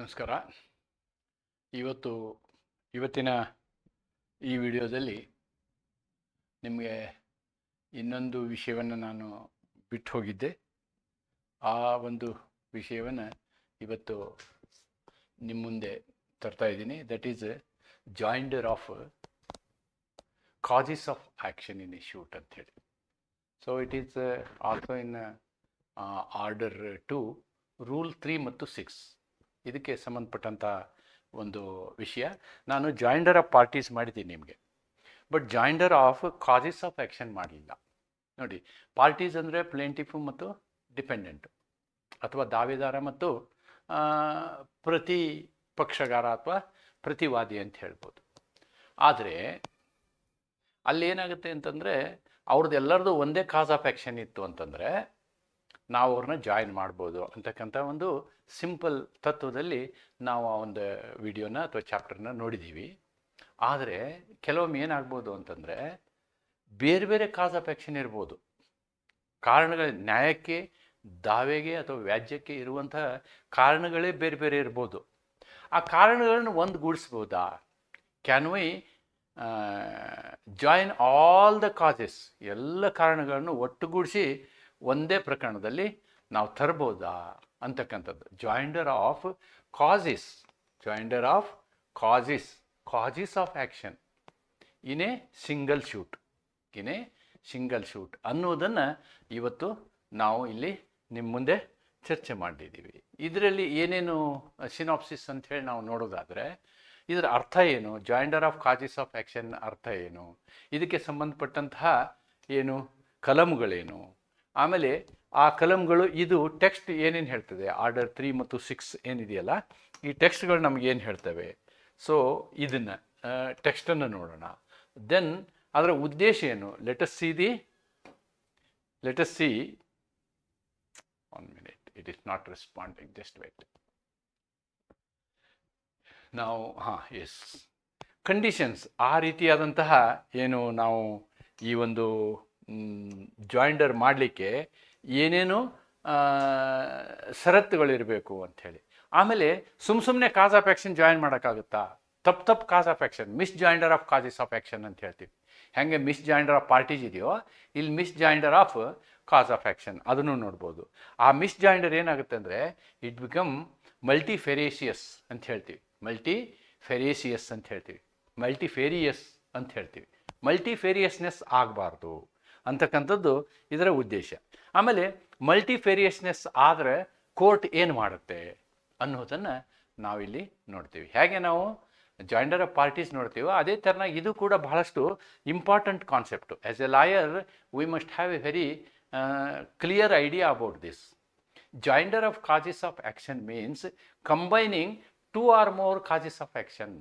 ನಮಸ್ಕಾರ. ಇವತ್ತು, ಇವತ್ತಿನ ಈ ವಿಡಿಯೋದಲ್ಲಿ ನಿಮಗೆ ಇನ್ನೊಂದು ವಿಷಯವನ್ನು ನಾನು ಬಿಟ್ಟು ಹೋಗಿದ್ದೆ. ಆ ಒಂದು ವಿಷಯವನ್ನು ಇವತ್ತು ನಿಮ್ಮ ಮುಂದೆ ತರ್ತಾ ಇದ್ದೀನಿ. That is joinder of causes of action in a suit ಅಂಥೇಳಿ so it is also in order to rule three ಮತ್ತು ಸಿಕ್ಸ್ ಇದಕ್ಕೆ ಸಂಬಂಧಪಟ್ಟಂಥ ಒಂದು ವಿಷಯ. ನಾನು ಜಾಯಿಂಡರ್ ಆಫ್ ಪಾರ್ಟೀಸ್ ಮಾಡಿದ್ದೀನಿ ನಿಮಗೆ. But joinder of causes of action ಮಾಡಲಿಲ್ಲ ನೋಡಿ ಪಾರ್ಟೀಸ್ ಅಂದರೆ ಪ್ಲೇಂಟಿಫು ಮತ್ತು ಡಿಪೆಂಡೆಂಟು ಅಥವಾ ದಾವೆದಾರ ಮತ್ತು ಪ್ರತಿ ಪಕ್ಷಗಾರ ಅಥವಾ ಪ್ರತಿವಾದಿ ಅಂತ ಹೇಳ್ಬೋದು. ಆದರೆ, ಅಲ್ಲೇನಾಗುತ್ತೆ ಅಂತಂದರೆ, ಅವ್ರದ್ದು ಎಲ್ಲರದು ಒಂದೇ ಕಾಸ್ ಆಫ್ ಆ್ಯಕ್ಷನ್ ಇತ್ತು ಅಂತಂದರೆ ನಾವು ಅವ್ರನ್ನ ಜಾಯಿನ್ ಮಾಡ್ಬೋದು ಅಂತಕ್ಕಂಥ ಒಂದು ಸಿಂಪಲ್ ತತ್ವದಲ್ಲಿ ನಾವು ಆ ಒಂದು ವಿಡಿಯೋನ ಅಥವಾ ಚಾಪ್ಟರ್ನ ನೋಡಿದ್ದೀವಿ ಆದರೆ ಕೆಲವೊಮ್ಮೆ ಏನಾಗ್ಬೋದು ಅಂತಂದರೆ ಬೇರೆ ಬೇರೆ ಕಾಸ್ ಆಫ್ ಆ್ಯಕ್ಷನ್ ಇರ್ಬೋದು. ಕಾರಣಗಳ ನ್ಯಾಯಕ್ಕೆ, ದಾವೆಗೆ ಅಥವಾ ವ್ಯಾಜ್ಯಕ್ಕೆ ಇರುವಂಥ ಕಾರಣಗಳೇ ಬೇರೆ ಬೇರೆ ಇರ್ಬೋದು. ಆ ಕಾರಣಗಳನ್ನು ಒಂದುಗೂಡಿಸ್ಬೋದಾ? Can we join all the causes ಎಲ್ಲ ಕಾರಣಗಳನ್ನು ಒಟ್ಟುಗೂಡಿಸಿ ಒಂದೇ ಪ್ರಕರಣದಲ್ಲಿ ನಾವು ತರ್ಬೋದಾ? ಅಂತಕ್ಕಂಥದ್ದು. Joinder of causes joinder of causes causes of action in a single suit in a single suit ಅನ್ನೋದನ್ನು ಇವತ್ತು ನಾವು ಇಲ್ಲಿ ನಿಮ್ಮ ಮುಂದೆ ಚರ್ಚೆ ಮಾಡಿದ್ದೀವಿ ಇದರಲ್ಲಿ ಏನೇನು ಸಿನಾಪ್ಸಿಸ್ ಅಂತ ಹೇಳಿ ನಾವು ನೋಡೋದಾದರೆ, ಇದರ ಅರ್ಥ ಏನು? Joinder of causes of action ಅರ್ಥ ಏನು? ಇದಕ್ಕೆ ಸಂಬಂಧಪಟ್ಟಂತಹ ಏನು? ಕಲಮ್ಗಳೇನು? ಆಮೇಲೆ ಆ ಕಲಮ್ಗಳು ಇದು ಟೆಕ್ಸ್ಟ್ ಏನೇನು ಹೇಳ್ತದೆ? ಆರ್ಡರ್ ತ್ರೀ ಮತ್ತು ಸಿಕ್ಸ್ ಏನಿದೆಯಲ್ಲ, ಈ ಟೆಕ್ಸ್ಟ್ಗಳು ನಮ್ಗೆ ಏನು ಹೇಳ್ತವೆ? ಸೊ ಇದನ್ನು ಟೆಕ್ಸ್ಟನ್ನು ನೋಡೋಣ. ದೆನ್ ಅದರ ಉದ್ದೇಶ ಏನು? Let's see the let's see one minute it is not responding just wait ನಾವು ಹಾಂ ಎಸ್ ಕಂಡೀಷನ್ಸ್ ಆ ರೀತಿಯಾದಂತಹ ಏನು ನಾವು ಈ ಒಂದು ಜಾಯಿಂಡರ್ ಮಾಡಲಿಕ್ಕೆ ಏನೇನು ಷರತ್ತುಗಳಿರಬೇಕು ಅಂಥೇಳಿ. ಆಮೇಲೆ ಸುಮ್ಮ ಸುಮ್ಮನೆ ಕಾಸ್ ಆಫ್ ಆ್ಯಕ್ಷನ್ ಜಾಯಿನ್ ಮಾಡೋಕ್ಕಾಗುತ್ತಾ? ತಪ್ಪು ತಪ್ಪು cause of action misjoinder of causes of action ಅಂತ ಹೇಳ್ತೀವಿ. ಹೆಂಗೆ ಮಿಸ್ ಜಾಯಿಂಡರ್ ಆಫ್ ಪಾರ್ಟೀಸ್ ಇದೆಯೋ, ಇಲ್ಲಿ misjoinder of cause of action ಅದನ್ನು ನೋಡ್ಬೋದು. ಆ ಮಿಸ್ ಜಾಯಿಂಡರ್ ಏನಾಗುತ್ತೆ ಅಂದರೆ ಇಟ್ ಬಿಕಮ್ ಮಲ್ಟಿ ಫೆರೇಷಿಯಸ್ ಅಂತ ಹೇಳ್ತೀವಿ. ಮಲ್ಟಿ ಫೆರೇಷಿಯಸ್ ಅಂತ ಹೇಳ್ತೀವಿ. ಮಲ್ಟಿ ಫೇರಿಯಸ್ ಅಂತ ಹೇಳ್ತೀವಿ. ಮಲ್ಟಿ ಫೇರಿಯಸ್ನೆಸ್ ಆಗಬಾರ್ದು. ಅಂತಕ್ಕಂಥದ್ದು ಇದರ ಉದ್ದೇಶ. ಆಮೇಲೆ ಮಲ್ಟಿಫೇರಿಯಸ್ನೆಸ್ ಆದರೆ ಕೋರ್ಟ್ ಏನು ಮಾಡುತ್ತೆ ಅನ್ನೋದನ್ನು ನಾವಿಲ್ಲಿ ನೋಡ್ತೀವಿ. ಹೇಗೆ ನಾವು ಜಾಯಿಂಡರ್ ಆಫ್ ಪಾರ್ಟೀಸ್ ನೋಡ್ತೀವೋ ಅದೇ ಥರನಾಗಿ ಇದು ಕೂಡ ಬಹಳಷ್ಟು important concept as a lawyer we must have a very clear idea about this joinder of causes of action means combining two or more causes of action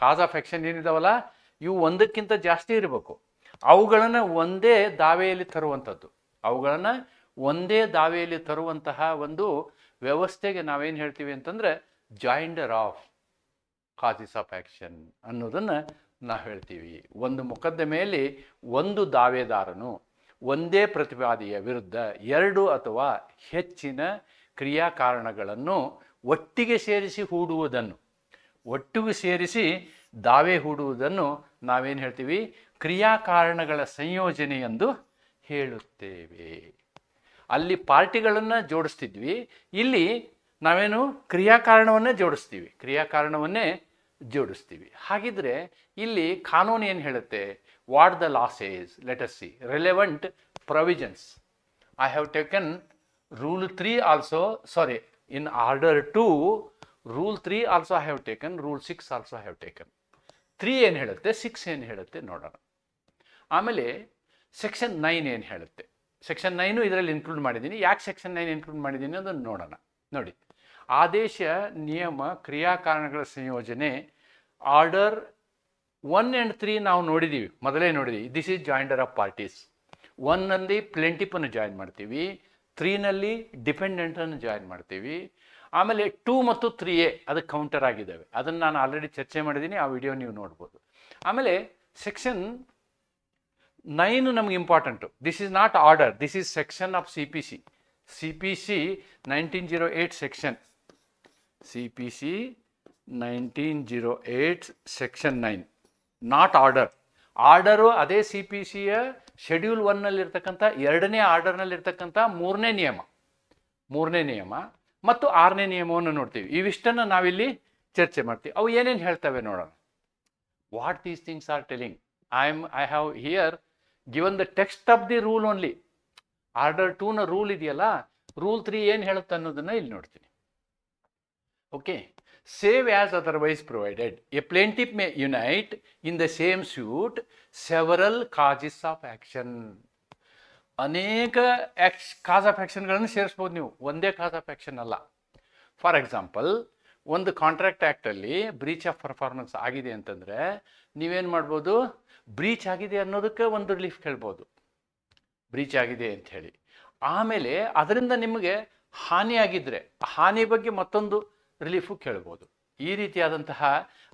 cause of action ಏನಿದಾವಲ್ಲ? ಇವು ಒಂದಕ್ಕಿಂತ ಜಾಸ್ತಿ ಇರಬೇಕು. ಅವುಗಳನ್ನು ಒಂದೇ ದಾವೆಯಲ್ಲಿ ತರುವಂಥದ್ದು. ಅವುಗಳನ್ನು ಒಂದೇ ದಾವೆಯಲ್ಲಿ ತರುವಂತಹ ಒಂದು ವ್ಯವಸ್ಥೆಗೆ ನಾವೇನು ಹೇಳ್ತೀವಿ ಅಂತಂದರೆ joinder of causes of action ಅನ್ನೋದನ್ನು ನಾವು ಹೇಳ್ತೀವಿ. ಒಂದು ಮೊಕದ್ದಮೆಯಲ್ಲಿ ಒಂದು ದಾವೆದಾರನು ಒಂದೇ ಪ್ರತಿವಾದಿಯ ವಿರುದ್ಧ ಎರಡು ಅಥವಾ ಹೆಚ್ಚಿನ ಕ್ರಿಯಾಕಾರಣಗಳನ್ನು ಒಟ್ಟಿಗೆ ಸೇರಿಸಿ ಹೂಡುವುದನ್ನು. ಒಟ್ಟಿಗೆ ಸೇರಿಸಿ ದಾವೆ ಹೂಡುವುದನ್ನು ನಾವೇನು ಹೇಳ್ತೀವಿ? ಕ್ರಿಯಾಕಾರಣಗಳ ಸಂಯೋಜನೆ ಎಂದು ಹೇಳುತ್ತೇವೆ. ಅಲ್ಲಿ ಪಾರ್ಟಿಗಳನ್ನು ಜೋಡಿಸ್ತಿದ್ವಿ. ಇಲ್ಲಿ ನಾವೇನು ಕ್ರಿಯಾಕಾರಣವನ್ನೇ ಜೋಡಿಸ್ತೀವಿ. ಕ್ರಿಯಾಕಾರಣವನ್ನೇ ಜೋಡಿಸ್ತೀವಿ. ಹಾಗಿದ್ರೆ ಇಲ್ಲಿ ಕಾನೂನು ಏನು ಹೇಳುತ್ತೆ? What the laws says let's see relevant provisions I have taken rule three also sorry in order to rule three also I have taken rule six also I have taken three ಏನು ಹೇಳುತ್ತೆ? Six ಏನು ಹೇಳುತ್ತೆ? ನೋಡೋಣ. ಆಮೇಲೆ section nine ಏನು ಹೇಳುತ್ತೆ? Section nine ಇದರಲ್ಲಿ include ಮಾಡಿದ್ದೀನಿ. ಯಾಕೆ ಸೆಕ್ಷನ್ ನೈನ್ ಇನ್ಕ್ಲೂಡ್ ಮಾಡಿದ್ದೀನಿ ಅದನ್ನು ನೋಡೋಣ. ನೋಡಿ, ಆದೇಶ, ನಿಯಮ, ಕ್ರಿಯಾಕಾರಣಗಳ ಸಂಯೋಜನೆ, ಆರ್ಡರ್ ಒನ್ ಆ್ಯಂಡ್ ತ್ರೀ ನಾವು ನೋಡಿದ್ದೀವಿ ಮೊದಲೇ ನೋಡಿದ್ದೀವಿ this is joinder of parties ಒನ್ನಲ್ಲಿ ಪ್ಲೆಂಟಿಪನ್ನು ಜಾಯಿನ್ ಮಾಡ್ತೀವಿ. ತ್ರೀನಲ್ಲಿ ಡಿಪೆಂಡೆಂಟನ್ನು ಜಾಯಿನ್ ಮಾಡ್ತೀವಿ. ಆಮೇಲೆ ಟೂ ಮತ್ತು ತ್ರೀ ಎ ಅದು ಕೌಂಟರ್ ಆಗಿದ್ದಾವೆ. ಅದನ್ನು ನಾನು ಆಲ್ರೆಡಿ ಚರ್ಚೆ ಮಾಡಿದ್ದೀನಿ. ಆ ವಿಡಿಯೋ ನೀವು ನೋಡ್ಬೋದು. ಆಮೇಲೆ ಸೆಕ್ಷನ್ ನೈನು ನಮ್ಗೆ important this is not order this is section of C P C C P C nineteen zero eight section C P C nineteen zero eight section nine not order order ಅದೇ C P ಸಿಯ schedule ಒನ್ನಲ್ಲಿರ್ತಕ್ಕಂಥ ಎರಡನೇ ಆರ್ಡರ್ನಲ್ಲಿರ್ತಕ್ಕಂಥ ಮೂರನೇ ನಿಯಮ. ಮೂರನೇ ನಿಯಮ ಮತ್ತು ಆರನೇ ನಿಯಮವನ್ನು ನೋಡ್ತೀವಿ. ಇವಿಷ್ಟನ್ನು ನಾವಿಲ್ಲಿ ಚರ್ಚೆ ಮಾಡ್ತೀವಿ. ಅವು ಏನೇನು ಹೇಳ್ತವೆ ನೋಡೋಣ. What these things are telling I am I have here given the text of the rule only order ಟೂನ rule ಇದೆಯಲ್ಲ ರೂಲ್ ತ್ರೀ ಏನು ಹೇಳುತ್ತೆ ಅನ್ನೋದನ್ನ ಇಲ್ಲಿ ನೋಡ್ತೀನಿ okay save as otherwise provided a plaintiff may unite in the same suit several causes of action ಅನೇಕ ಆ್ಯಕ್ಷ cause of ಆ್ಯಕ್ಷನ್ಗಳನ್ನು ಸೇರಿಸ್ಬೋದು ನೀವು ಒಂದೇ ಕಾಸ್ ಆಫ್ ಆ್ಯಕ್ಷನ್ ಅಲ್ಲ ಫಾರ್ ಎಕ್ಸಾಂಪಲ್ ಒಂದು ಕಾಂಟ್ರಾಕ್ಟ್ ಆ್ಯಕ್ಟಲ್ಲಿ ಬ್ರೀಚ್ ಆಫ್ ಪರ್ಫಾರ್ಮೆನ್ಸ್ ಆಗಿದೆ ಅಂತಂದರೆ ನೀವೇನು ಮಾಡ್ಬೋದು ಬ್ರೀಚ್ ಆಗಿದೆ ಅನ್ನೋದಕ್ಕೆ ಒಂದು ರಿಲೀಫ್ ಕೇಳ್ಬೋದು ಬ್ರೀಚ್ ಆಗಿದೆ ಅಂತ ಹೇಳಿ. ಆಮೇಲೆ ಅದರಿಂದ ನಿಮಗೆ ಹಾನಿಯಾಗಿದ್ದರೆ ಹಾನಿ ಬಗ್ಗೆ ಮತ್ತೊಂದು ರಿಲೀಫು ಕೇಳ್ಬೋದು. ಈ ರೀತಿಯಾದಂತಹ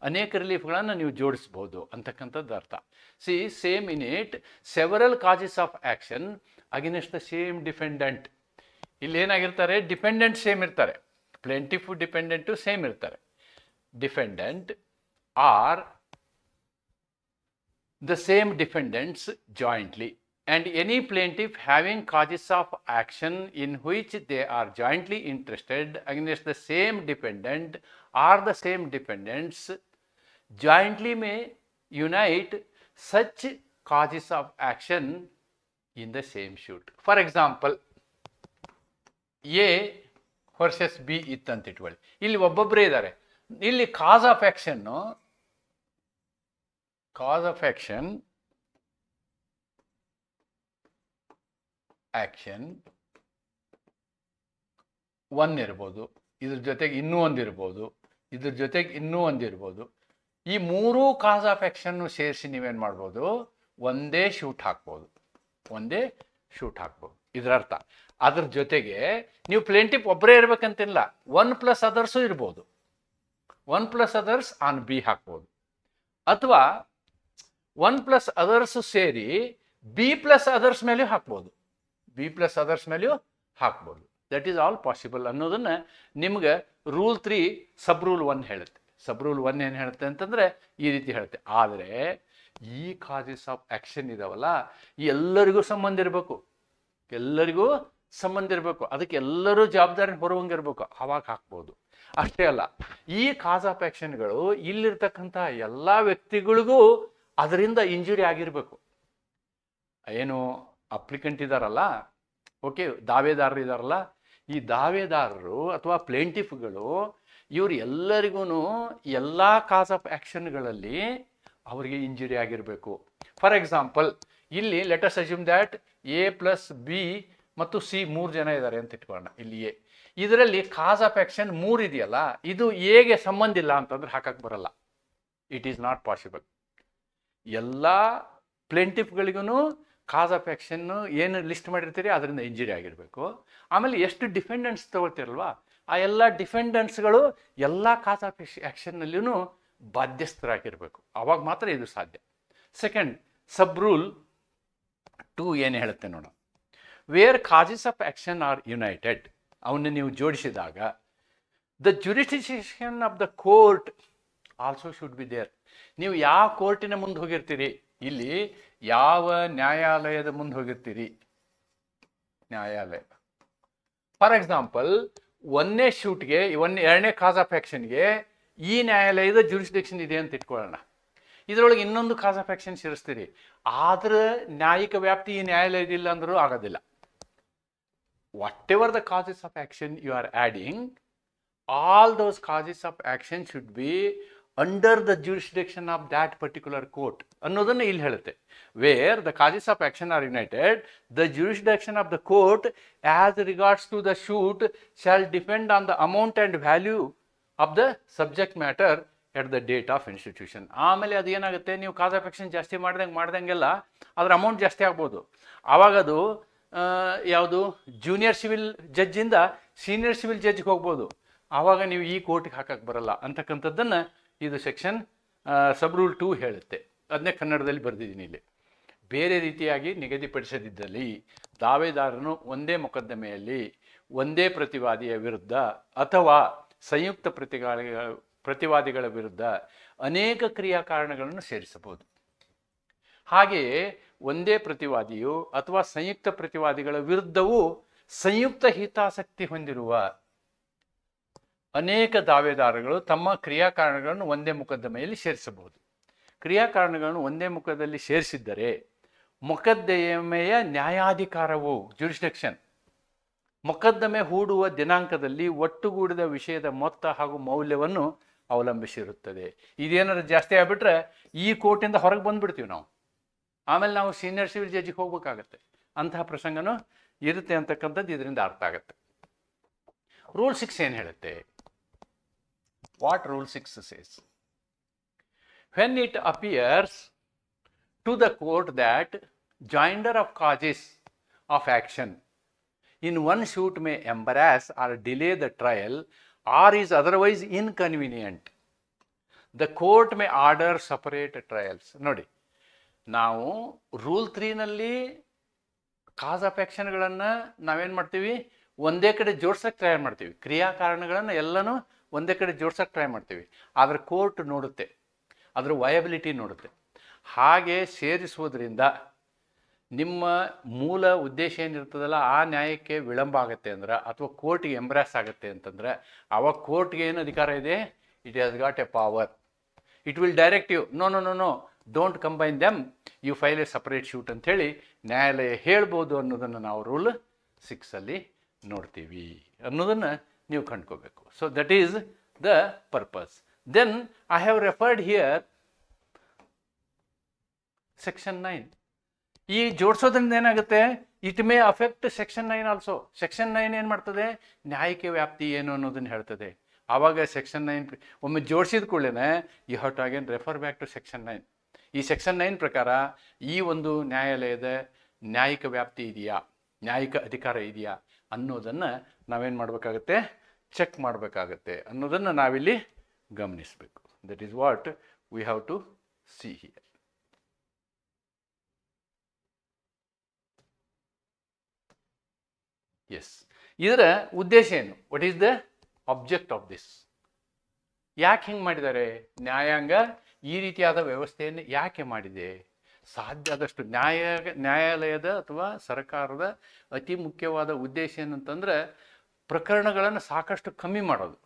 ಅನೇಕ ರಿಲೀಫ್ಗಳನ್ನು ನೀವು ಜೋಡಿಸ್ಬೋದು ಅಂತಕ್ಕಂಥದ್ದು ಅರ್ಥ. See same in it several causes of action against the same defendant ಇಲ್ಲಿ ಏನಾಗಿರ್ತಾರೆ? ಡಿಪೆಂಡೆಂಟ್ ಸೇಮ್ ಇರ್ತಾರೆ. ಪ್ಲೆಂಟಿಫು ಡಿಪೆಂಡೆಂಟು ಸೇಮ್ ಇರ್ತಾರೆ. Defendant are the same defendants jointly and any plaintiff having causes of action in which they are jointly interested against the same defendant or the same defendants jointly may unite such causes of action in the same suit. For example, A versus B ಇತ್ತಂತ ಇಟ್ಕೊಳ್ಳಿ ಇಲ್ಲಿ ಒಬ್ಬೊಬ್ಬರೇ ಇದ್ದಾರೆ ಇಲ್ಲಿ ಕಾಸ್ of action Cause of action action one ಇರ್ಬೋದು, ಇದ್ರ ಜೊತೆಗೆ ಇನ್ನೂ ಒಂದು ಇರ್ಬೋದು, ಇದ್ರ ಜೊತೆಗೆ ಇನ್ನೂ ಒಂದು ಇರ್ಬೋದು. ಈ ಮೂರೂ ಕಾಸ್ ಆಫ್ ಆ್ಯಕ್ಷನ್ನು ಸೇರಿಸಿ ನೀವೇನು ಮಾಡ್ಬೋದು? ಒಂದೇ ಶೂಟ್ ಹಾಕ್ಬೋದು. ಒಂದೇ ಶೂಟ್ ಹಾಕ್ಬೋದು. ಇದರರ್ಥ ಅದ್ರ ಜೊತೆಗೆ ನೀವು ಪ್ಲೇಂಟಿಪ್ ಒಬ್ಬರೇ ಇರಬೇಕಂತಿಲ್ಲ. ಒನ್ ಪ್ಲಸ್ ಅದರ್ಸು ಇರ್ಬೋದು. One plus others on B ಹಾಕ್ಬೋದು. ಅಥವಾ ಒನ್ ಪ್ಲಸ್ ಅದರ್ಸ್ ಸೇರಿ ಬಿ ಪ್ಲಸ್ ಅದರ್ಸ್ ಮೇಲೆಯೂ ಹಾಕ್ಬೋದು. ಬಿ ಪ್ಲಸ್ ಅದರ್ಸ್ ಮೇಲೆಯೂ ಹಾಕ್ಬೋದು. ದಟ್ ಈಸ್ ಆಲ್ ಪಾಸಿಬಲ್ ಅನ್ನೋದನ್ನ ನಿಮ್ಗೆ rule three sub rule one ಹೇಳುತ್ತೆ. ಸಬ್ ರೂಲ್ ಒನ್ ಏನು ಹೇಳುತ್ತೆ ಅಂತಂದ್ರೆ ಈ ರೀತಿ ಹೇಳುತ್ತೆ. ಆದರೆ ಈ ಕಾಸಸ್ ಆಫ್ ಆ್ಯಕ್ಷನ್ ಇದಾವಲ್ಲ ಎಲ್ಲರಿಗೂ ಸಂಬಂಧ ಇರಬೇಕು. ಎಲ್ಲರಿಗೂ ಸಂಬಂಧ ಇರಬೇಕು. ಅದಕ್ಕೆ ಎಲ್ಲರೂ ಜವಾಬ್ದಾರಿ ಹೊರವಂಗಿರ್ಬೇಕು ಆವಾಗ ಹಾಕ್ಬೋದು. ಅಷ್ಟೇ ಅಲ್ಲ, ಈ ಕಾಸ್ ಆಫ್ ಆ್ಯಕ್ಷನ್ಗಳು ಇಲ್ಲಿರ್ತಕ್ಕಂಥ ಎಲ್ಲ ವ್ಯಕ್ತಿಗಳಿಗೂ ಅದರಿಂದ ಇಂಜುರಿ ಆಗಿರಬೇಕು. ಏನು ಅಪ್ಲಿಕೆಂಟ್ ಇದ್ದಾರಲ್ಲ ಓಕೆ ದಾವೇದಾರರು ಇದ್ದಾರಲ್ಲ ಈ ದಾವೇದಾರರು ಅಥವಾ ಪ್ಲೇಂಟಿಫ್ಗಳು ಇವರು ಎಲ್ಲರಿಗೂ ಎಲ್ಲ ಕಾಸ್ ಆಫ್ ಆ್ಯಕ್ಷನ್ಗಳಲ್ಲಿ ಅವರಿಗೆ ಇಂಜುರಿ ಆಗಿರಬೇಕು. ಫಾರ್ ಎಕ್ಸಾಂಪಲ್ ಇಲ್ಲಿ let's assume that A plus B ಮತ್ತು ಸಿ ಮೂರು ಜನ ಇದ್ದಾರೆ ಅಂತ ಇಟ್ಕೊಳ್ಳೋಣ ಇಲ್ಲಿ ಎ ಇದರಲ್ಲಿ ಕಾಸ್ ಆಫ್ ಆ್ಯಕ್ಷನ್ ಮೂರು ಇದೆಯಲ್ಲ, ಇದು ಹೇಗೆ ಸಂಬಂಧ ಇಲ್ಲ ಅಂತಂದ್ರೆ ಹಾಕಕ್ಕೆ ಬರಲ್ಲ. ಇಟ್ ಈಸ್ ನಾಟ್ ಪಾಸಿಬಲ್ ಎಲ್ಲ ಪ್ಲೇಂಟಿಫ್ಗಳಿಗೂ ಕಾಸ್ ಆಫ್ ಆ್ಯಕ್ಷನ್ನು ಏನು ಲಿಸ್ಟ್ ಮಾಡಿರ್ತೀರಿ, ಅದರಿಂದ ಇಂಜುರಿ ಆಗಿರಬೇಕು. ಆಮೇಲೆ ಎಷ್ಟು ಡಿಫೆಂಡೆಂಟ್ಸ್ ತಗೊಳ್ತಿರಲ್ವಾ, ಆ ಎಲ್ಲ ಡಿಫೆಂಡೆಂಟ್ಸ್ಗಳು ಎಲ್ಲ ಕಾಸ್ ಆಫ್ ಆ್ಯಕ್ಷನ್ನಲ್ಲಿಯೂ ಬಾಧ್ಯಸ್ಥರಾಗಿರಬೇಕು. ಆವಾಗ ಮಾತ್ರ ಇದು ಸಾಧ್ಯ. ಸೆಕೆಂಡ್ ಸಬ್ ರೂಲ್ ಟು ಏನು ಹೇಳುತ್ತೆ ನೋಡ. Where causes of action are united ಅವನ್ನ ನೀವು ಜೋಡಿಸಿದಾಗ the jurisdiction of the court also should be there ನೀವು ಯಾವ ಕೋರ್ಟಿನ ಮುಂದೆ ಹೋಗಿರ್ತೀರಿ? ಇಲ್ಲಿ ಯಾವ ನ್ಯಾಯಾಲಯದ ಮುಂದೆ ಹೋಗಿರ್ತೀರಿ? ನ್ಯಾಯಾಲಯ. ಫಾರ್ ಎಕ್ಸಾಂಪಲ್ ಒಂದನೇ ಶೂಟ್ಗೆ, ಒಂದ್ ಎರಡನೇ ಕಾಸ್ ಆಫ್ ಆ್ಯಕ್ಷನ್ಗೆ ಈ ನ್ಯಾಯಾಲಯದ ಜುರಿಸ್ಡಿಕ್ಷನ್ ಇದೆ ಅಂತ ಇಟ್ಕೊಳ್ಳೋಣ. ಇದರೊಳಗೆ ಇನ್ನೊಂದು ಕಾಸ್ ಆಫ್ ಆ್ಯಕ್ಷನ್ ಸೇರಿಸ್ತೀರಿ. ಆದ್ರೆ ನ್ಯಾಯಿಕ ವ್ಯಾಪ್ತಿ ಈ ನ್ಯಾಯಾಲಯದಿಲ್ಲ ಅಂದರೂ ಆಗೋದಿಲ್ಲ. Whatever the causes of action you are adding all those causes of action should be under the jurisdiction of that particular court ಅನ್ನೋದನ್ನು ಇಲ್ಲಿ ಹೇಳುತ್ತೆ. Where the causes of action are united the jurisdiction of the court as regards to the suit shall depend on the amount and value of the subject matter at the date of institution ಆಮೇಲೆ ಅದು ಏನಾಗುತ್ತೆ? ನೀವು ಕಾಸ್ of action ಜಾಸ್ತಿ ಮಾಡ್ದಂಗೆ ಮಾಡ್ದಂಗೆಲ್ಲ ಅದರ amount ಜಾಸ್ತಿ ಆಗ್ಬೋದು. ಆವಾಗ ಅದು ಯಾವುದು? ಜೂನಿಯರ್ ಸಿವಿಲ್ ಜಡ್ಜಿಂದ ಸೀನಿಯರ್ ಸಿವಿಲ್ ಜಡ್ಜ್ಗೆ ಹೋಗ್ಬೋದು. ಆವಾಗ ನೀವು ಈ ಕೋರ್ಟ್ಗೆ ಹಾಕಕ್ಕೆ ಬರಲ್ಲ. ಅಂತಕ್ಕಂಥದ್ದನ್ನು ಇದು ಸೆಕ್ಷನ್ ಸಬ್ ರೂಲ್ ಟೂ ಹೇಳುತ್ತೆ. ಅದನ್ನೇ ಕನ್ನಡದಲ್ಲಿ ಬರೆದಿದ್ದೀನಿ ಇಲ್ಲಿ. ಬೇರೆ ರೀತಿಯಾಗಿ ನಿಗದಿಪಡಿಸದಿದ್ದಲ್ಲಿ ದಾವೆದಾರನು ಒಂದೇ ಮೊಕದ್ದಮೆಯಲ್ಲಿ ಒಂದೇ ಪ್ರತಿವಾದಿಯ ವಿರುದ್ಧ ಅಥವಾ ಸಂಯುಕ್ತ ಪ್ರತಿಗಳ ಪ್ರತಿವಾದಿಗಳ ವಿರುದ್ಧ ಅನೇಕ ಕ್ರಿಯಾಕಾರಣಗಳನ್ನು ಸೇರಿಸಬಹುದು. ಹಾಗೆಯೇ ಒಂದೇ ಪ್ರತಿವಾದಿಯು ಅಥವಾ ಸಂಯುಕ್ತ ಪ್ರತಿವಾದಿಗಳ ವಿರುದ್ಧವೂ ಸಂಯುಕ್ತ ಹಿತಾಸಕ್ತಿ ಹೊಂದಿರುವ ಅನೇಕ ದಾವೆದಾರಗಳು ತಮ್ಮ ಕ್ರಿಯಾಕಾರಣಗಳನ್ನು ಒಂದೇ ಮೊಕದ್ದಮೆಯಲ್ಲಿ ಸೇರಿಸಬಹುದು. ಕ್ರಿಯಾಕಾರಣಗಳನ್ನು ಒಂದೇ ಮುಖದಲ್ಲಿ ಸೇರಿಸಿದ್ದರೆ ಮೊಕದ್ದಮೆಯ ನ್ಯಾಯಾಧಿಕಾರವು? ಜುರಿಸ್ಡಕ್ಷನ್ ಮೊಕದ್ದಮೆ ಹೂಡುವ ದಿನಾಂಕದಲ್ಲಿ ಒಟ್ಟುಗೂಡಿದ ವಿಷಯದ ಮೊತ್ತ ಹಾಗೂ ಮೌಲ್ಯವನ್ನು ಅವಲಂಬಿಸಿರುತ್ತದೆ. ಇದೇನಾದ್ರು ಜಾಸ್ತಿ ಆಗಿಬಿಟ್ರೆ ಈ ಕೋರ್ಟಿಂದ ಹೊರಗೆ ಬಂದುಬಿಡ್ತೀವಿ ನಾವು. ಆಮೇಲೆ ನಾವು ಸೀನಿಯರ್ ಸಿವಿಲ್ ಜಡ್ಜಿಗೆ ಹೋಗ್ಬೇಕಾಗತ್ತೆ. ಅಂತಹ ಪ್ರಸಂಗನೂ ಇರುತ್ತೆ ಅಂತಕ್ಕಂಥದ್ದು ಇದರಿಂದ ಅರ್ಥ ಆಗುತ್ತೆ. ರೂಲ್ ಸಿಕ್ಸ್ ಏನು ಹೇಳುತ್ತೆ? What rule six says when it appears to the court that joinder of causes of action in one suit may embarrass or delay the trial or is otherwise inconvenient the court may order separate trials ನೋಡಿ ನಾವು rule ತ್ರೀನಲ್ಲಿ cos of ಆ್ಯಕ್ಷನ್ಗಳನ್ನು ನಾವೇನು ಮಾಡ್ತೀವಿ ಒಂದೇ ಕಡೆ ಜೋಡ್ಸೋಕ್ಕೆ trial ಮಾಡ್ತೀವಿ ಕ್ರಿಯಾಕಾರಣಗಳನ್ನು ಎಲ್ಲನೂ ಒಂದೇ ಕಡೆ ಜೋಡ್ಸೋಕೆ ಟ್ರೈ ಮಾಡ್ತೀವಿ. ಆದರೆ ಕೋರ್ಟ್ ನೋಡುತ್ತೆ. ಅದರ ವಯಬಿಲಿಟಿ ನೋಡುತ್ತೆ. ಹಾಗೆ ಸೇರಿಸುವುದರಿಂದ ನಿಮ್ಮ ಮೂಲ ಉದ್ದೇಶ ಏನಿರ್ತದಲ್ಲ, ಆ ನ್ಯಾಯಕ್ಕೆ ವಿಳಂಬ ಆಗುತ್ತೆ ಅಂದ್ರೆ ಅಥವಾ ಕೋರ್ಟ್ಗೆ ಎಂಬ್ರಾಸ್ ಆಗುತ್ತೆ ಅಂತಂದ್ರೆ ಅವಾಗ ಕೋರ್ಟ್ಗೆ ಏನು ಅಧಿಕಾರ ಇದೆ? It has got a power it will direct you know no no no don't combine them you file a separate suit ಅಂಥೇಳಿ ನ್ಯಾಯಾಲಯ ಹೇಳ್ಬೋದು ಅನ್ನೋದನ್ನು ನಾವು ರೂಲ್ ಸಿಕ್ಸಲ್ಲಿ ನೋಡ್ತೀವಿ ಅನ್ನೋದನ್ನು ನೀವು ಕಂಡ್ಕೋಬೇಕು. So that is the purpose then I have referred here section nine ಈ ಜೋಡಿಸೋದ್ರಿಂದ ಏನಾಗುತ್ತೆ? It may affect section nine also section nine ಏನು ಮಾಡ್ತದೆ? ನ್ಯಾಯಿಕ ವ್ಯಾಪ್ತಿ ಏನು ಅನ್ನೋದನ್ನು ಹೇಳ್ತದೆ. ಆವಾಗ ಸೆಕ್ಷನ್ ನೈನ್ ಒಮ್ಮೆ ಜೋಡಿಸಿದ ಕೂಡಲೇ you have to again refer back to section nine ಈ ಸೆಕ್ಷನ್ ನೈನ್ ಪ್ರಕಾರ ಈ ಒಂದು ನ್ಯಾಯಾಲಯದ ನ್ಯಾಯಿಕ ವ್ಯಾಪ್ತಿ ಇದೆಯಾ? ನ್ಯಾಯಿಕ ಅಧಿಕಾರ ಇದೆಯಾ? ಅನ್ನೋದನ್ನು ನಾವೇನು ಮಾಡಬೇಕಾಗತ್ತೆ? ಚೆಕ್ ಮಾಡಬೇಕಾಗತ್ತೆ ಅನ್ನೋದನ್ನು ನಾವಿಲ್ಲಿ ಗಮನಿಸಬೇಕು. That is what we have to see here yes ಇದರ ಉದ್ದೇಶ ಏನು? What is the object of this ಯಾಕೆ ಹಿಂಗೆ ಮಾಡಿದ್ದಾರೆ? ನ್ಯಾಯಾಂಗ ಈ ರೀತಿಯಾದ ವ್ಯವಸ್ಥೆಯನ್ನು ಯಾಕೆ ಮಾಡಿದೆ? ಸಾಧ್ಯ ಆದಷ್ಟು ನ್ಯಾಯ, ನ್ಯಾಯಾಲಯದ ಅಥವಾ ಸರ್ಕಾರದ ಅತಿ ಮುಖ್ಯವಾದ ಉದ್ದೇಶ ಏನಂತಂದ್ರೆ ಪ್ರಕರಣಗಳನ್ನು ಸಾಕಷ್ಟು ಕಮ್ಮಿ ಮಾಡೋದು.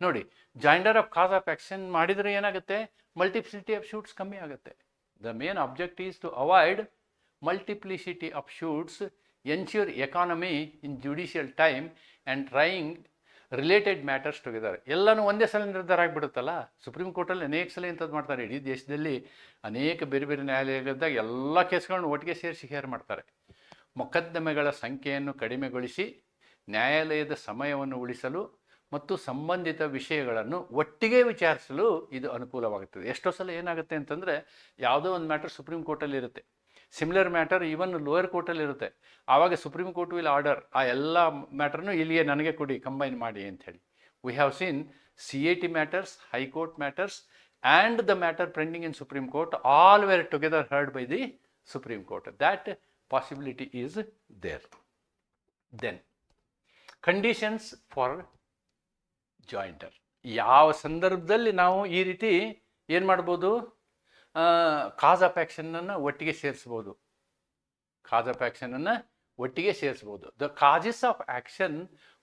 ನೋಡಿ, joinder of cause of action ಮಾಡಿದರೆ ಏನಾಗುತ್ತೆ? ಮಲ್ಟಿಪ್ಲಿಸಿಟಿ ಆಫ್ ಶೂಟ್ಸ್ ಕಮ್ಮಿ ಆಗುತ್ತೆ. The main object is to avoid multiplicity of suits, ensure economy in judicial time and trying related matters together. ಎಲ್ಲನೂ ಒಂದೇ ಸಲ ನಿರ್ಧಾರ ಆಗಿಬಿಡುತ್ತಲ್ಲ? ಸುಪ್ರೀಂ ಕೋರ್ಟಲ್ಲಿ ಅನೇಕ ಸಲ ಇಂಥದ್ದು ಮಾಡ್ತಾರೆ. ಇಡೀ ದೇಶದಲ್ಲಿ ಅನೇಕ ಬೇರೆ ಬೇರೆ ನ್ಯಾಯಾಲಯಗಳಿದ್ದಾಗ ಎಲ್ಲ ಕೇಸ್ಗಳನ್ನು ಒಟ್ಟಿಗೆ ಸೇರಿಸಿ ಹೇರ್ ಮಾಡ್ತಾರೆ. ಮೊಕದ್ದಮೆಗಳ ಸಂಖ್ಯೆಯನ್ನು ಕಡಿಮೆಗೊಳಿಸಿ ನ್ಯಾಯಾಲಯದ ಸಮಯವನ್ನು ಉಳಿಸಲು ಮತ್ತು ಸಂಬಂಧಿತ ವಿಷಯಗಳನ್ನು ಒಟ್ಟಿಗೆ ವಿಚಾರಿಸಲು ಇದು ಅನುಕೂಲವಾಗುತ್ತದೆ. ಎಷ್ಟೋ ಸಲ ಏನಾಗುತ್ತೆ ಅಂತಂದರೆ ಯಾವುದೋ ಒಂದು ಮ್ಯಾಟರ್ ಸುಪ್ರೀಂ ಕೋರ್ಟಲ್ಲಿ ಇರುತ್ತೆ. ಸಿಮಿಲರ್ ಮ್ಯಾಟರ್ ಈವನ್ ಲೋಯರ್ ಕೋರ್ಟಲ್ಲಿ ಇರುತ್ತೆ. ಆವಾಗ ಸುಪ್ರೀಂ ಕೋರ್ಟ್ ವಿಲ್ ಆರ್ಡರ್ ಆ ಎಲ್ಲ ಮ್ಯಾಟರ್ನು ಇಲ್ಲಿಯೇ ನನಗೆ ಕೊಡಿ ಕಂಬೈನ್ ಮಾಡಿ ಅಂಥೇಳಿ. We have seen C A T matters high court matters and the matter pending in supreme court all were together heard by the supreme court that possibility is there then conditions for joinder ಯಾವ ಸಂದರ್ಭದಲ್ಲಿ ನಾವು ಈ ರೀತಿ ಏನು ಮಾಡ್ಬೋದು? ಕಾಸ್ of ಆ್ಯಕ್ಷನನ್ನು ಒಟ್ಟಿಗೆ ಸೇರಿಸ್ಬೋದು. ಕಾಸ್ of ಆ್ಯಕ್ಷನನ್ನು ಒಟ್ಟಿಗೆ ಸೇರಿಸ್ಬೋದು. The causes of action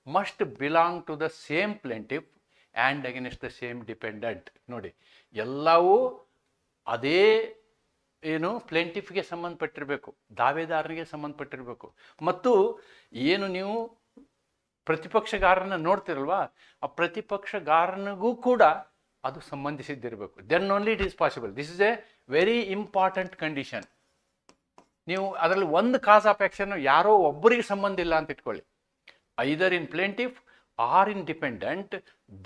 must belong to the same plaintiff and against the same defendant ನೋಡಿ, ಎಲ್ಲವೂ ಅದೇ ಏನು ಪ್ಲೆಂಟಿಫ್ಗೆ ಸಂಬಂಧಪಟ್ಟಿರಬೇಕು, ದಾವೇದಾರನಿಗೆ ಸಂಬಂಧಪಟ್ಟಿರಬೇಕು. ಮತ್ತು ಏನು ನೀವು ಪ್ರತಿಪಕ್ಷಗಾರನ ನೋಡ್ತಿರಲ್ವಾ, ಆ ಪ್ರತಿಪಕ್ಷಗಾರನಿಗೂ ಕೂಡ ಅದು ಸಂಬಂಧಿಸಿದ್ದಿರಬೇಕು. Then only it is possible this is a very important condition ನೀವು ಅದರಲ್ಲಿ ಒಂದು ಕಾಸ್ ಆಫ್ ಆ್ಯಕ್ಷನ್ ಯಾರೋ ಒಬ್ಬರಿಗೆ ಸಂಬಂಧ ಇಲ್ಲ ಅಂತ ಇಟ್ಕೊಳ್ಳಿ. Either in plaintiff or in defendant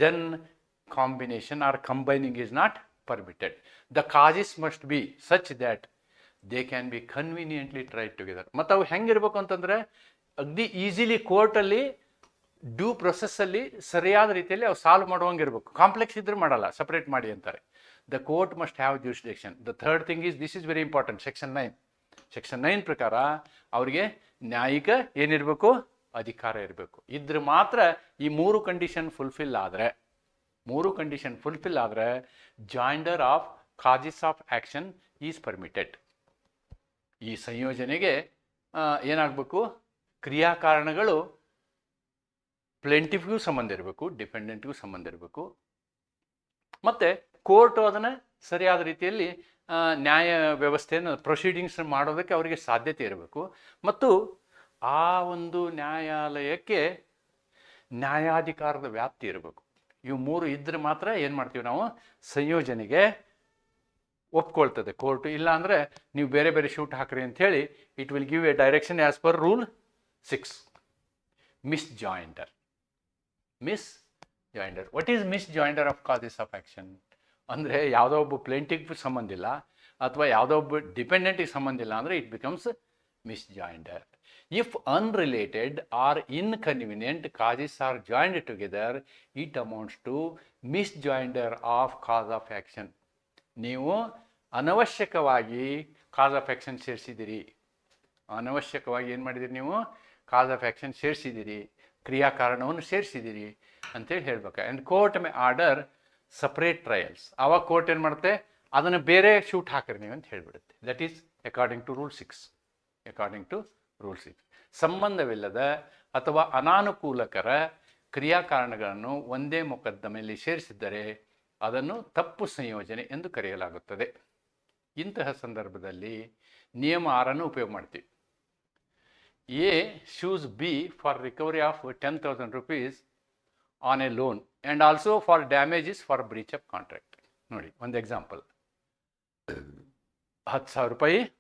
then combination or combining is not permitted the causes must be such that they can be conveniently try together ಮತ್ತು ಅವು ಹೆಂಗಿರ್ಬೇಕು ಅಂತಂದರೆ, ಅಗ್ದಿ ಈಸಿಲಿ ಕೋರ್ಟಲ್ಲಿ ಡ್ಯೂ ಪ್ರೊಸೆಸ್ಸಲ್ಲಿ ಸರಿಯಾದ ರೀತಿಯಲ್ಲಿ ಅವ್ರು ಸಾಲ್ವ್ ಮಾಡುವಂಗಿರ್ಬೇಕು ಕಾಂಪ್ಲೆಕ್ಸ್ ಇದ್ರೆ ಮಾಡಲ್ಲ ಸಪ್ರೇಟ್ ಮಾಡಿ ಅಂತಾರೆ. The court must have jurisdiction the third thing is this is very important section nine section nine ಪ್ರಕಾರ ಅವರಿಗೆ ನ್ಯಾಯಿಕ ಏನಿರಬೇಕು? ಅಧಿಕಾರ ಇರಬೇಕು. ಇದ್ರೆ ಮಾತ್ರ ಈ ಮೂರು ಕಂಡೀಷನ್ ಫುಲ್ಫಿಲ್ ಆದರೆ, ಮೂರು ಕಂಡೀಷನ್ ಫುಲ್ಫಿಲ್ ಆದರೆ joinder of causes of action is permitted ಈ ಸಂಯೋಜನೆಗೆ ಏನಾಗಬೇಕು? ಕ್ರಿಯಾಕಾರಣಗಳು ಪ್ಲೆಂಟಿಫ್ಗೂ ಸಂಬಂಧ ಇರಬೇಕು, ಡಿಪೆಂಡೆಂಟ್ಗೂ ಸಂಬಂಧ ಇರಬೇಕು. ಮತ್ತು ಕೋರ್ಟು ಅದನ್ನು ಸರಿಯಾದ ರೀತಿಯಲ್ಲಿ ನ್ಯಾಯ ವ್ಯವಸ್ಥೆಯನ್ನು, ಪ್ರೊಸೀಡಿಂಗ್ಸ್ ಮಾಡೋದಕ್ಕೆ ಅವರಿಗೆ ಸಾಧ್ಯತೆ ಇರಬೇಕು. ಮತ್ತು ಆ ಒಂದು ನ್ಯಾಯಾಲಯಕ್ಕೆ ನ್ಯಾಯಾಧಿಕಾರದ ವ್ಯಾಪ್ತಿ ಇರಬೇಕು. ಇವು ಮೂರು ಇದ್ದರೆ ಮಾತ್ರ ಏನು ಮಾಡ್ತೀವಿ ನಾವು? ಸಂಯೋಜನೆಗೆ ಒಪ್ಕೊಳ್ತದೆ ಕೋರ್ಟು. ಇಲ್ಲಾಂದರೆ ನೀವು ಬೇರೆ ಬೇರೆ ಶೂಟ್ ಹಾಕ್ರಿ ಅಂಥೇಳಿ it will give a direction as per rule six misjoinder misjoinder what is misjoinder of causes of action ಅಂದರೆ ಯಾವುದೋ ಒಬ್ಬ ಪ್ಲೇಂಟಿಗೆ ಸಂಬಂಧ ಇಲ್ಲ ಅಥವಾ ಯಾವುದೋ ಒಬ್ಬ ಡಿಪೆಂಡೆಂಟಿಗೆ ಸಂಬಂಧ ಇಲ್ಲ ಅಂದರೆ it becomes misjoinder if unrelated or inconvenient causes are joined together it amounts to misjoinder of cause of action ನೀವು ಅನವಶ್ಯಕವಾಗಿ ಕಾಸ್ ಆಫ್ ಆ್ಯಕ್ಷನ್ ಸೇರಿಸಿದಿರಿ ಅನವಶ್ಯಕವಾಗಿ ಏನು ಮಾಡಿದಿರಿ ನೀವು ಕಾಸ್ ಆಫ್ ಆ್ಯಕ್ಷನ್ ಸೇರಿಸಿದಿರಿ ಕ್ರಿಯಾಕಾರಣವನ್ನು ಸೇರಿಸಿದ್ದೀರಿ ಅಂತೇಳಿ ಹೇಳ್ಬೇಕು. And court may order separate trials ಆವಾಗ ಕೋರ್ಟ್ ಏನು ಮಾಡುತ್ತೆ? ಅದನ್ನು ಬೇರೆ ಶೂಟ್ ಹಾಕಿರಿ ನೀವು ಅಂತ ಹೇಳಿಬಿಡುತ್ತೆ. That is according to rule six according to rule six ಸಂಬಂಧವಿಲ್ಲದ ಅಥವಾ ಅನಾನುಕೂಲಕರ ಕ್ರಿಯಾಕಾರಣಗಳನ್ನು ಒಂದೇ ಮೊಕದ್ದಮೆಯಲ್ಲಿ ಸೇರಿಸಿದ್ದರೆ ಅದನ್ನು ತಪ್ಪು ಸಂಯೋಜನೆ ಎಂದು ಕರೆಯಲಾಗುತ್ತದೆ. ಇಂತಹ ಸಂದರ್ಭದಲ್ಲಿ ನಿಯಮ ಆರನ್ನು ಉಪಯೋಗ ಮಾಡ್ತೀವಿ. A sues B for recovery of ten thousand rupees on a loan and also for damages for breach of contract ನೋಡಿ, ಒಂದು ಎಕ್ಸಾಂಪಲ್ ಹತ್ತು ಸಾವಿರ ರೂಪಾಯಿ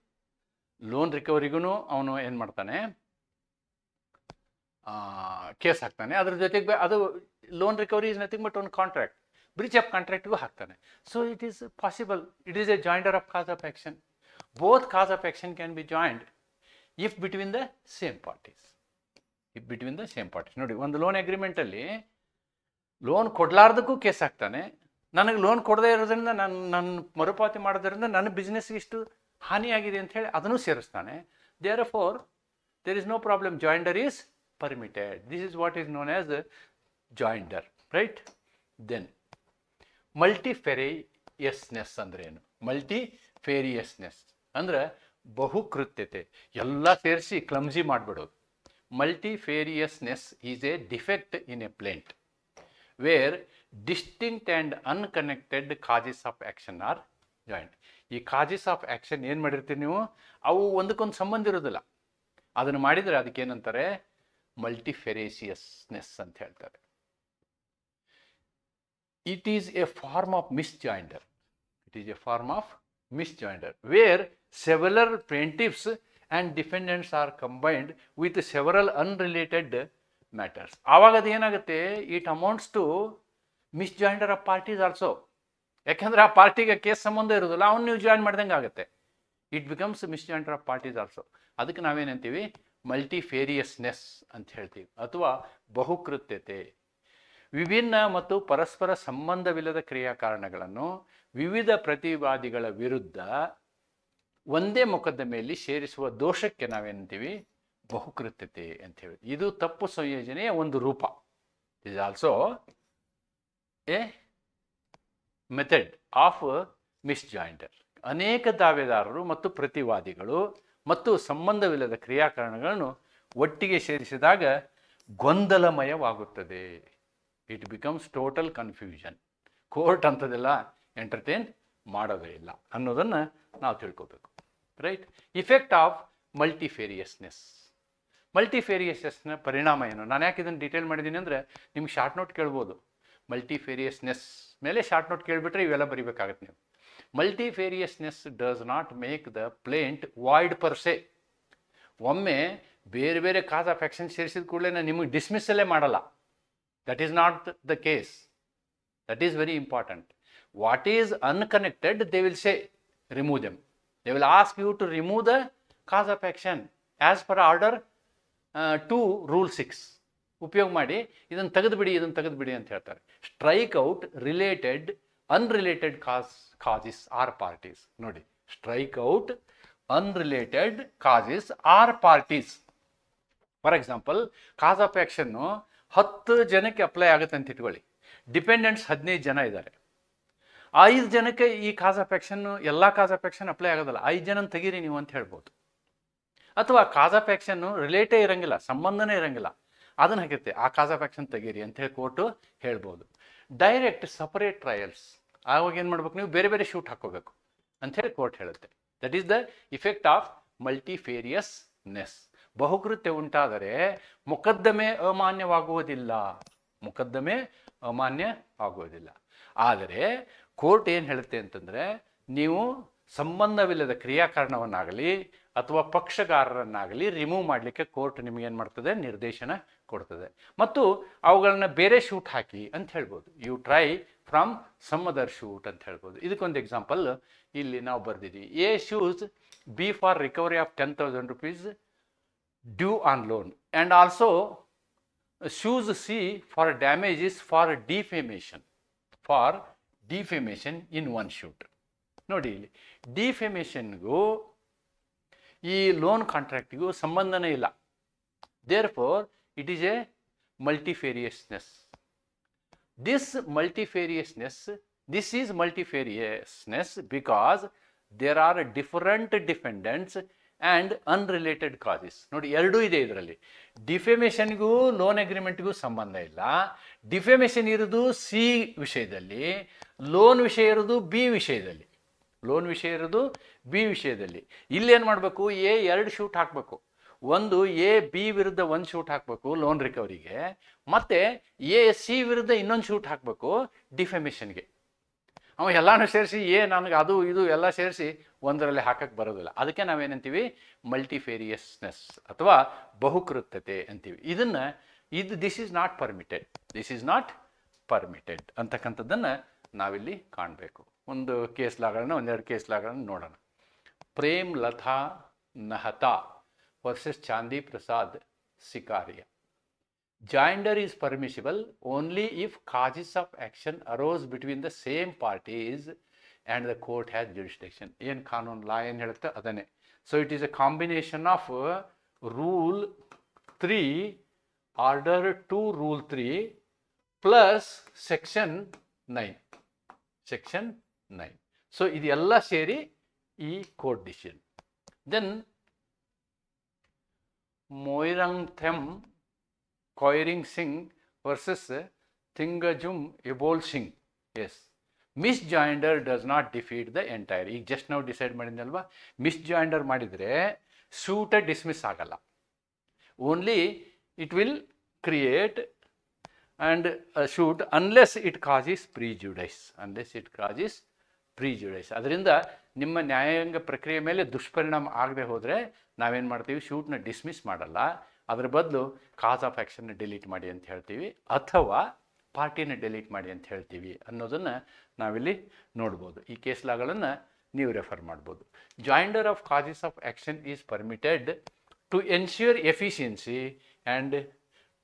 ಲೋನ್ ರಿಕವರಿಗೂ ಅವನು ಏನು ಮಾಡ್ತಾನೆ? ಕೇಸ್ ಹಾಕ್ತಾನೆ. ಅದ್ರ ಜೊತೆಗೆ ಬೆ- ಅದು loan recovery is nothing but ಒಂದು ಕಾಂಟ್ರಾಕ್ಟ್ ಬ್ರೀಚ್ ಆಫ್ ಕಾಂಟ್ರಾಕ್ಟ್ಗೂ ಹಾಕ್ತಾನೆ. So it is possible it is a joinder of cause of action both cause of action can be joined if between the same parties if between the same parties ನೋಡಿ, ಒಂದು loan ಅಗ್ರಿಮೆಂಟಲ್ಲಿ loan ಕೊಡಲಾರ್ದಕ್ಕೂ case ಹಾಕ್ತಾನೆ ನನಗೆ loan ಕೊಡದೇ ಇರೋದ್ರಿಂದ ನನ್ನ ನನ್ನ ಮರುಪಾವತಿ ಮಾಡೋದ್ರಿಂದ ನನ್ನ ಬಿಸ್ನೆಸ್ಗೆ ಇಷ್ಟು ಹಾನಿಯಾಗಿದೆ ಅಂತ ಹೇಳಿ ಅದನ್ನು ಸೇರಿಸ್ತಾನೆ. Therefore there is no problem joinder is permitted this is what is known as joinder right then multifariousness ಅಂದ್ರೆ ಏನು? ಮಲ್ಟಿಫೇರಿಯಸ್ನೆಸ್ ಅಂದ್ರೆ ಬಹುಕೃತ್ಯತೆ. ಎಲ್ಲ ಸೇರಿಸಿ clumsy ಮಾಡಿಬಿಡೋದು multifariousness is a defect in a plaint. Where distinct and unconnected causes of action are joined. ಈ causes of action ಏನು ಮಾಡಿರ್ತೀರಿ ನೀವು? ಅವು ಒಂದಕ್ಕೊಂದು ಸಂಬಂಧ ಇರೋದಿಲ್ಲ. ಅದನ್ನು ಮಾಡಿದರೆ ಅದಕ್ಕೆ ಏನಂತಾರೆ ಮಲ್ಟಿಫೆರೇಸಿಯಸ್ನೆಸ್ ಅಂತ ಹೇಳ್ತಾರೆ. It is a form of misjoinder it is a form of misjoinder where several plaintiffs and defendants are combined with several unrelated matters ಆವಾಗ ಅದು ಏನಾಗುತ್ತೆ? It amounts to misjoinder of parties also ಯಾಕೆಂದರೆ ಆ ಪಾರ್ಟಿಗೆ case ಸಂಬಂಧ ಇರೋದಿಲ್ಲ ಅವ್ನು ನೀವು ಜಾಯಿನ್ ಮಾಡ್ದಂಗೆ ಆಗುತ್ತೆ. It becomes misjoinder of parties also ಅದಕ್ಕೆ ನಾವೇನಂತೀವಿ ಮಲ್ಟಿಫೇರಿಯಸ್ನೆಸ್ ಅಂತ ಹೇಳ್ತೀವಿ. ಅಥವಾ ಬಹುಕೃತ್ಯತೆ. ವಿಭಿನ್ನ ಮತ್ತು ಪರಸ್ಪರ ಸಂಬಂಧವಿಲ್ಲದ ಕ್ರಿಯಾಕಾರಣಗಳನ್ನು ವಿವಿಧ ಪ್ರತಿವಾದಿಗಳ ವಿರುದ್ಧ ಒಂದೇ ಮೊಕದ್ದಮೆಯಲ್ಲಿ ಸೇರಿಸುವ ದೋಷಕ್ಕೆ ನಾವೇನಂತೀವಿ? ಬಹುಕೃತ್ಯತೆ ಅಂತ ಹೇಳಿ. ಇದು ತಪ್ಪು ಸಂಯೋಜನೆಯ ಒಂದು ರೂಪ. Is also a method of misjoinder ಅನೇಕ ದಾವೆದಾರರು ಮತ್ತು ಪ್ರತಿವಾದಿಗಳು ಮತ್ತು ಸಂಬಂಧವಿಲ್ಲದ ಕ್ರಿಯಾಕಾರಣಗಳನ್ನು ಒಟ್ಟಿಗೆ ಸೇರಿಸಿದಾಗ ಗೊಂದಲಮಯವಾಗುತ್ತದೆ. It becomes total confusion court ಅಂಥದ್ದೆಲ್ಲ ಎಂಟರ್ಟೈನ್ ಮಾಡೋದೇ ಇಲ್ಲ ಅನ್ನೋದನ್ನು ನಾವು ತಿಳ್ಕೋಬೇಕು ರೈಟ್ ಇಫೆಕ್ಟ್ ಆಫ್ ಮಲ್ಟಿಫೇರಿಯಸ್ನೆಸ್ ಮಲ್ಟಿಫೇರಿಯಸ್ನೆಸ್ನ ಪರಿಣಾಮ ಏನು? ನಾನು ಯಾಕೆ ಇದನ್ನು ಡೀಟೇಲ್ ಮಾಡಿದ್ದೀನಿ ಅಂದರೆ ನಿಮ್ಗೆ ಶಾರ್ಟ್ ನೋಟ್ ಕೇಳ್ಬೋದು. ಮಲ್ಟಿಫೇರಿಯಸ್ನೆಸ್ ಮೇಲೆ ಶಾರ್ಟ್ ನೋಟ್ ಕೇಳಿಬಿಟ್ರೆ ಇವೆಲ್ಲ ಬರಿಬೇಕಾಗತ್ತೆ ನೀವು. Multifariousness does not make the plaint void per se ಒಮ್ಮೆ ಬೇರೆ ಬೇರೆ ಕಾಸ್ ಆಫ್ ಆ್ಯಕ್ಷನ್ ಸೇರಿಸಿದ ಕೂಡಲೇ ನಿಮಗೆ ಡಿಸ್ಮಿಸ್ಸಲ್ಲೇ ಮಾಡಲ್ಲ. That is not the case that is very important what is unconnected they will say remove them they will ask you to remove the cause of action as per order to rule six ಉಪಯೋಗ ಮಾಡಿ, ಇದನ್ನು ತೆಗೆದುಬಿಡಿ ಇದನ್ನು ತೆಗೆದುಬಿಡಿ ಅಂತ ಹೇಳ್ತಾರೆ. Strike out related unrelated cause causes or parties ನೋಡಿ strike out unrelated causes or parties for example cause of action ಹತ್ತು ಜನಕ್ಕೆ ಅಪ್ಲೈ ಆಗುತ್ತೆ ಅಂತ ಇಟ್ಕೊಳ್ಳಿ. ಡಿಪೆಂಡೆಂಟ್ಸ್ ಹದಿನೈದು ಜನ ಇದ್ದಾರೆ. ಐದು ಜನಕ್ಕೆ ಈ ಕಾಸ್ ಆಫ್ ಆ್ಯಕ್ಷನ್ನು ಎಲ್ಲ ಕಾಸ್ ಆಫ್ ಆ್ಯಕ್ಷನ್ ಅಪ್ಲೈ ಆಗೋದಿಲ್ಲ. ಐದು ಜನ ತೆಗೀರಿ ನೀವು ಅಂತ ಹೇಳ್ಬೋದು. ಅಥವಾ ಕಾಸ್ ಆಫ್ ಆ್ಯಕ್ಷನ್ನು ರಿಲೇಟೇ ಇರಂಗಿಲ್ಲ, ಸಂಬಂಧನೇ ಇರಂಗಿಲ್ಲ. ಅದನ್ನು ಹಾಕಿರುತ್ತೆ ಆ ಕಾಸ್ ಆಫ್ ಆ್ಯಕ್ಷನ್ ತೆಗೀರಿ ಅಂತ ಹೇಳಿ ಕೋರ್ಟು ಹೇಳ್ಬೋದು. ಡೈರೆಕ್ಟ್ ಸಪರೇಟ್ ಟ್ರಯಲ್ಸ್ ಆವಾಗ ಏನು ಮಾಡ್ಬೇಕು ನೀವು? ಬೇರೆ ಬೇರೆ ಶೂಟ್ ಹಾಕೋಬೇಕು ಅಂಥೇಳಿ ಕೋರ್ಟ್ ಹೇಳುತ್ತೆ. That is the effect of multifariousness ಬಹುಕೃತ್ಯ ಉಂಟಾದರೆ ಮೊಕದ್ದಮೆ ಅಮಾನ್ಯವಾಗುವುದಿಲ್ಲ. ಮೊಕದ್ದಮೆ ಅಮಾನ್ಯ ಆಗುವುದಿಲ್ಲ. ಆದರೆ ಕೋರ್ಟ್ ಏನು ಹೇಳುತ್ತೆ ಅಂತಂದರೆ ನೀವು ಸಂಬಂಧವಿಲ್ಲದ ಕ್ರಿಯಾಕಾರಣವನ್ನಾಗಲಿ ಅಥವಾ ಪಕ್ಷಗಾರರನ್ನಾಗಲಿ ರಿಮೂವ್ ಮಾಡಲಿಕ್ಕೆ ಕೋರ್ಟ್ ನಿಮಗೆ ಏನು ಮಾಡ್ತದೆ? ನಿರ್ದೇಶನ ಕೊಡ್ತದೆ. ಮತ್ತು ಅವುಗಳನ್ನು ಬೇರೆ ಶೂಟ್ ಹಾಕಿ ಅಂತ ಹೇಳ್ಬೋದು. You try from some other suit ಅಂತ ಹೇಳ್ಬೋದು. ಇದಕ್ಕೊಂದು ಎಕ್ಸಾಂಪಲ್ ಇಲ್ಲಿ ನಾವು ಬರೆದಿದ್ದೀವಿ. A sues B for recovery of ten thousand rupees due on loan and also sues C for damages for defamation for defamation in one suit ನೋಡಿ ಇಲ್ಲಿ ಡಿಫೆಮೇಷನ್ಗೂ ಈ loan ಕಾಂಟ್ರಾಕ್ಟಿಗೂ ಸಂಬಂಧನೇ ಇಲ್ಲ. Therefore it is a multifariousness this multifariousness this is multifariousness because there are different defendants and unrelated causes ನೋಡಿ, ಎರಡೂ ಇದೆ ಇದರಲ್ಲಿ. ಡಿಫೆಮೇಷನ್ಗೂ ಲೋನ್ ಅಗ್ರಿಮೆಂಟ್ಗೂ ಸಂಬಂಧ ಇಲ್ಲ. ಡಿಫೆಮೇಷನ್ ಇರೋದು ಸಿ ವಿಷಯದಲ್ಲಿ ಲೋನ್ ವಿಷಯ ಇರೋದು ಬಿ ವಿಷಯದಲ್ಲಿ. ಲೋನ್ ವಿಷಯ ಇರೋದು ಬಿ ವಿಷಯದಲ್ಲಿ. ಇಲ್ಲೇನು ಮಾಡಬೇಕು? ಎ ಎರಡು ಶೂಟ್ ಹಾಕಬೇಕು. ಒಂದು ಎ ಬಿ ವಿರುದ್ಧ ಒಂದು ಶೂಟ್ ಹಾಕಬೇಕು ಲೋನ್ ರಿಕವರಿಗೆ ಮತ್ತು ಎ ಸಿ ವಿರುದ್ಧ ಇನ್ನೊಂದು ಶೂಟ್ ಹಾಕಬೇಕು ಡಿಫೆಮೇಷನ್ಗೆ ಅವ ಎಲ್ಲನೂ ಸೇರಿಸಿ, ಏ ನನಗೆ ಅದು ಇದು ಎಲ್ಲ ಸೇರಿಸಿ ಒಂದರಲ್ಲಿ ಹಾಕಕ್ಕೆ ಬರೋದಿಲ್ಲ. ಅದಕ್ಕೆ ನಾವೇನಂತೀವಿ? ಮಲ್ಟಿಫೇರಿಯಸ್ನೆಸ್ ಅಥವಾ ಬಹುಕೃತತೆ ಅಂತೀವಿ. ಇದನ್ನು, ಇದು this is not permitted this is not permitted ಅಂತಕ್ಕಂಥದ್ದನ್ನು ನಾವಿಲ್ಲಿ ಕಾಣಬೇಕು. ಒಂದು ಕೇಸ್ ಲಾಗಳನ್ನ, ಒಂದೆರಡು ಕೇಸ್ ಲಾಗಳನ್ನ ನೋಡೋಣ. Prem Lata Nahata versus Chandi Prasad Sikaria Joinder is permissible only if causes of action arose between the same parties and the court has jurisdiction. ಏನು ಕಾನೂನು ಲಾ ಏನು ಹೇಳುತ್ತೆ ಅದನ್ನೇ so it is a combination of rule three order two rule three plus section nine section nine so ಇದೆಲ್ಲ ಸೇರಿ ಈ court decision then ಮೊಯ್ರಂಗ್ them Koireng Singh versus Thingujam Ibol Singh. As misjoinder does not defeat the entire ಈಗ just ನಾವು decide ಮಾಡಿದ್ನಲ್ವಾ? Misjoinder ಮಾಡಿದರೆ ಸೂಟ dismiss ಆಗಲ್ಲ. Only it will create and suit unless it causes prejudice unless it causes prejudice ಅದರಿಂದ ನಿಮ್ಮ ನ್ಯಾಯಾಂಗ ಪ್ರಕ್ರಿಯೆ ಮೇಲೆ ದುಷ್ಪರಿಣಾಮ ಆಗದೆ ಹೋದರೆ ನಾವೇನು ಮಾಡ್ತೀವಿ? ಶೂಟ್ನ ಡಿಸ್ಮಿಸ್ ಮಾಡಲ್ಲ. ಅದ್ರ ಬದಲು ಕಾಸ್ ಆಫ್ ಆ್ಯಕ್ಷನ್ನ ಡಿಲೀಟ್ ಮಾಡಿ ಅಂತ ಹೇಳ್ತೀವಿ. ಅಥವಾ ಪಾರ್ಟಿನ ಡಿಲೀಟ್ ಮಾಡಿ ಅಂತ ಹೇಳ್ತೀವಿ ಅನ್ನೋದನ್ನು ನಾವಿಲ್ಲಿ ನೋಡ್ಬೋದು. ಈ ಕೇಸ್ಲಾಗಳನ್ನು ನೀವು ರೆಫರ್ ಮಾಡ್ಬೋದು. Joinder of causes of action is permitted to ensure efficiency and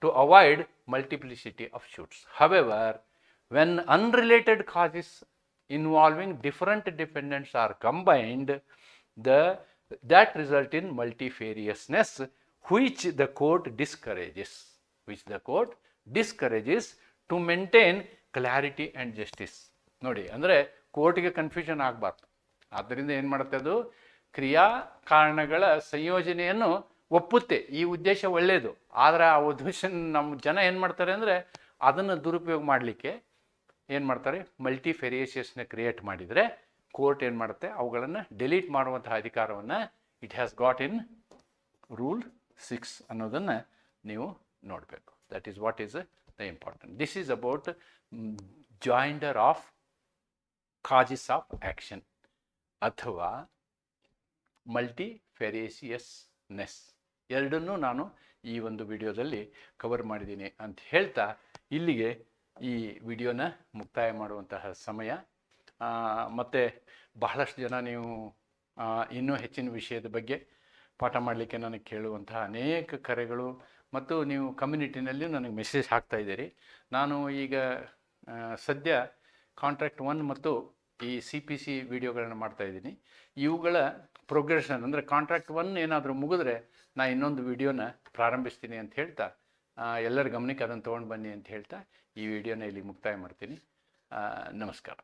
to avoid multiplicity of suits however when unrelated causes involving different defendants are combined the that result in multifariousness which the court discourages, which the court discourages to maintain clarity and justice. ನೋಡಿ ಅಂದರೆ ಕೋರ್ಟಿಗೆ confusion ಆಗಬಾರ್ದು. ಆದ್ದರಿಂದ ಏನು ಮಾಡುತ್ತೆ ಅದು? ಕ್ರಿಯಾ ಕಾರಣಗಳ ಸಂಯೋಜನೆಯನ್ನು ಒಪ್ಪುತ್ತೆ. ಈ ಉದ್ದೇಶ ಒಳ್ಳೆಯದು ಆದರೆ ಆ ಉದ್ದೇಶ ನಮ್ಮ ಜನ ಏನು ಮಾಡ್ತಾರೆ ಅಂದರೆ ಅದನ್ನು ದುರುಪಯೋಗ ಮಾಡಲಿಕ್ಕೆ ಏನು ಮಾಡ್ತಾರೆ? ಮಲ್ಟಿ ಫೆರಿಯೇಷಿಯಸ್ನ ಕ್ರಿಯೇಟ್ ಮಾಡಿದರೆ ಕೋರ್ಟ್ ಏನು ಮಾಡುತ್ತೆ? ಅವುಗಳನ್ನು ಡಿಲೀಟ್ ಮಾಡುವಂತಹ ಅಧಿಕಾರವನ್ನು it has got in rule six ಅನ್ನೋದನ್ನು ನೀವು ನೋಡಬೇಕು. That is what is the important this is about joinder of causes of action ಅಥವಾ ಮಲ್ಟಿ ಫೆರೇಸಿಯಸ್ನೆಸ್ ಎರಡನ್ನೂ ನಾನು ಈ ಒಂದು ವಿಡಿಯೋದಲ್ಲಿ ಕವರ್ ಮಾಡಿದ್ದೀನಿ ಅಂತ ಹೇಳ್ತಾ ಇಲ್ಲಿಗೆ ಈ ವಿಡಿಯೋನ ಮುಕ್ತಾಯ ಮಾಡುವಂತಹ ಸಮಯ. ಮತ್ತು ಬಹಳಷ್ಟು ಜನ ನೀವು ಇನ್ನೂ ಹೆಚ್ಚಿನ ವಿಷಯದ ಬಗ್ಗೆ ಪಾಠ ಮಾಡಲಿಕ್ಕೆ ನನಗೆ ಕೇಳುವಂತಹ ಅನೇಕ ಕರೆಗಳು ಮತ್ತು ನೀವು ಕಮ್ಯುನಿಟಿನಲ್ಲಿ ನನಗೆ ಮೆಸೇಜ್ ಹಾಕ್ತಾ ಇದ್ದೀರಿ. ನಾನು ಈಗ ಸದ್ಯ ಕಾಂಟ್ರಾಕ್ಟ್ ಒನ್ ಮತ್ತು ಈ ಸಿ ಪಿ ಸಿ ವಿಡಿಯೋಗಳನ್ನು ಮಾಡ್ತಾಯಿದ್ದೀನಿ ಇವುಗಳ ಪ್ರೋಗ್ರೆಷನ್ ಅಂದರೆ ಕಾಂಟ್ರಾಕ್ಟ್ ಒನ್ ಏನಾದರೂ ಮುಗಿದ್ರೆ ನಾ ಇನ್ನೊಂದು ವಿಡಿಯೋನ ಪ್ರಾರಂಭಿಸ್ತೀನಿ ಅಂತ ಹೇಳ್ತಾ ಎಲ್ಲರ ಗಮನಕ್ಕೆ ಅದನ್ನು ತೊಗೊಂಡು ಬನ್ನಿ ಅಂತ ಹೇಳ್ತಾ ಈ ವಿಡಿಯೋನ ಇಲ್ಲಿ ಮುಕ್ತಾಯ ಮಾಡ್ತೀನಿ. ನಮಸ್ಕಾರ.